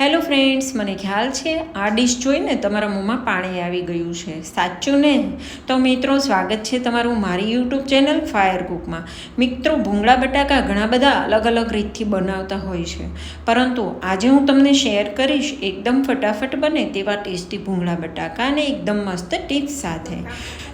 Hello friends, મને ખ્યાલ છે આ ડિશ જોઈને તમારા મોંમાં પાણી આવી ગયું છે. સાચું ને? તો મિત્રો, સ્વાગત છે તમારું મારી યુટ્યુબ ચેનલ ફાયર કુકમાં. મિત્રો, ભૂંગળા, બટાકા ઘણા બધા અલગ અલગ રીતથી બનાવતા હોય છે. પરંતુ આજે હું તમને શેર કરીશ એકદમ ફટાફટ બને તેવા ટેસ્ટી ભૂંગળા, બટાકા અને એકદમ મસ્ત ટીપ્સ સાથે.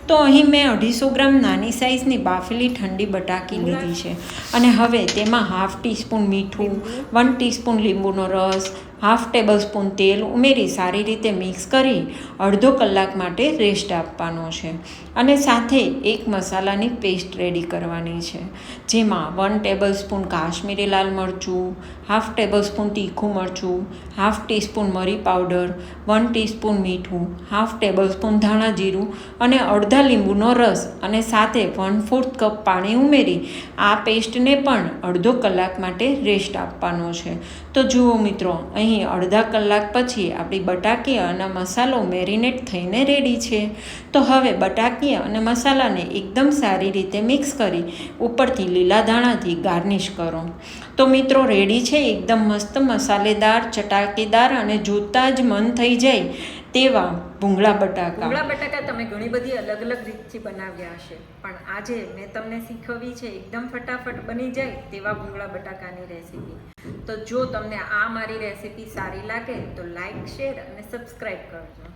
તો અહીં મેં અઢીસો ગ્રામ નાની સાઇઝની બાફેલી ઠંડી બટાકી લીધી છે. અને હવે તેમાં હાફ ટીસ્પૂન મીઠું, વન ટીસ્પૂન લીંબુનો રસ, હાફ ટેબલ સ્પૂન તેલ ઉમેરી સારી રીતે મિક્સ કરી અડધો કલાક માટે રેસ્ટ આપવાનો છે. અને સાથે એક મસાલાની પેસ્ટ રેડી કરવાની છે. જેમાં વન ટેબલ સ્પૂન કાશ્મીરી લાલ મરચું, હાફ ટેબલ સ્પૂન તીખું મરચું, હાફ ટીસ્પૂન મરી પાવડર, વન ટીસ્પૂન મીઠું, હાફ ટેબલ સ્પૂન ધાણા જીરું અને અડધા લીંબુનો રસ અને સાથે વન ફોર્થ કપ પાણી ઉમેરી આ પેસ્ટને પણ અડધો કલાક માટે રેસ્ટ આપવાનો છે. તો જુઓ મિત્રો, અહીં અડધા કલાક પછી આપણી બટાકી અને મસાલો મેરિનેટ થઈને રેડી છે. તો હવે બટાકી અને મસાલાને એકદમ સારી રીતે મિક્સ કરી ઉપરથી લીલા ધાણાથી ગાર્નિશ કરો. તો મિત્રો રેડી છે? એકદમ મસ્ત મસાલેદાર, ચટાકેદાર અને જોતાં જ મન થઈ જાય તેવા ભૂંગળા બટાકા. ભૂંગળા બટાકા તમે ઘણી બધી અલગ અલગ રીતથી બનાવ્યા હશે, પણ આજે મેં તમને શીખવી છે, એકદમ ફટાફટ બની જાય તેવા ભૂંગળા બટાકાની રેસીપી. તો જો તમને આ મારી રેસીપી સારી લાગે, તો લાઈક, શેર અને સબસ્ક્રાઈબ કરજો.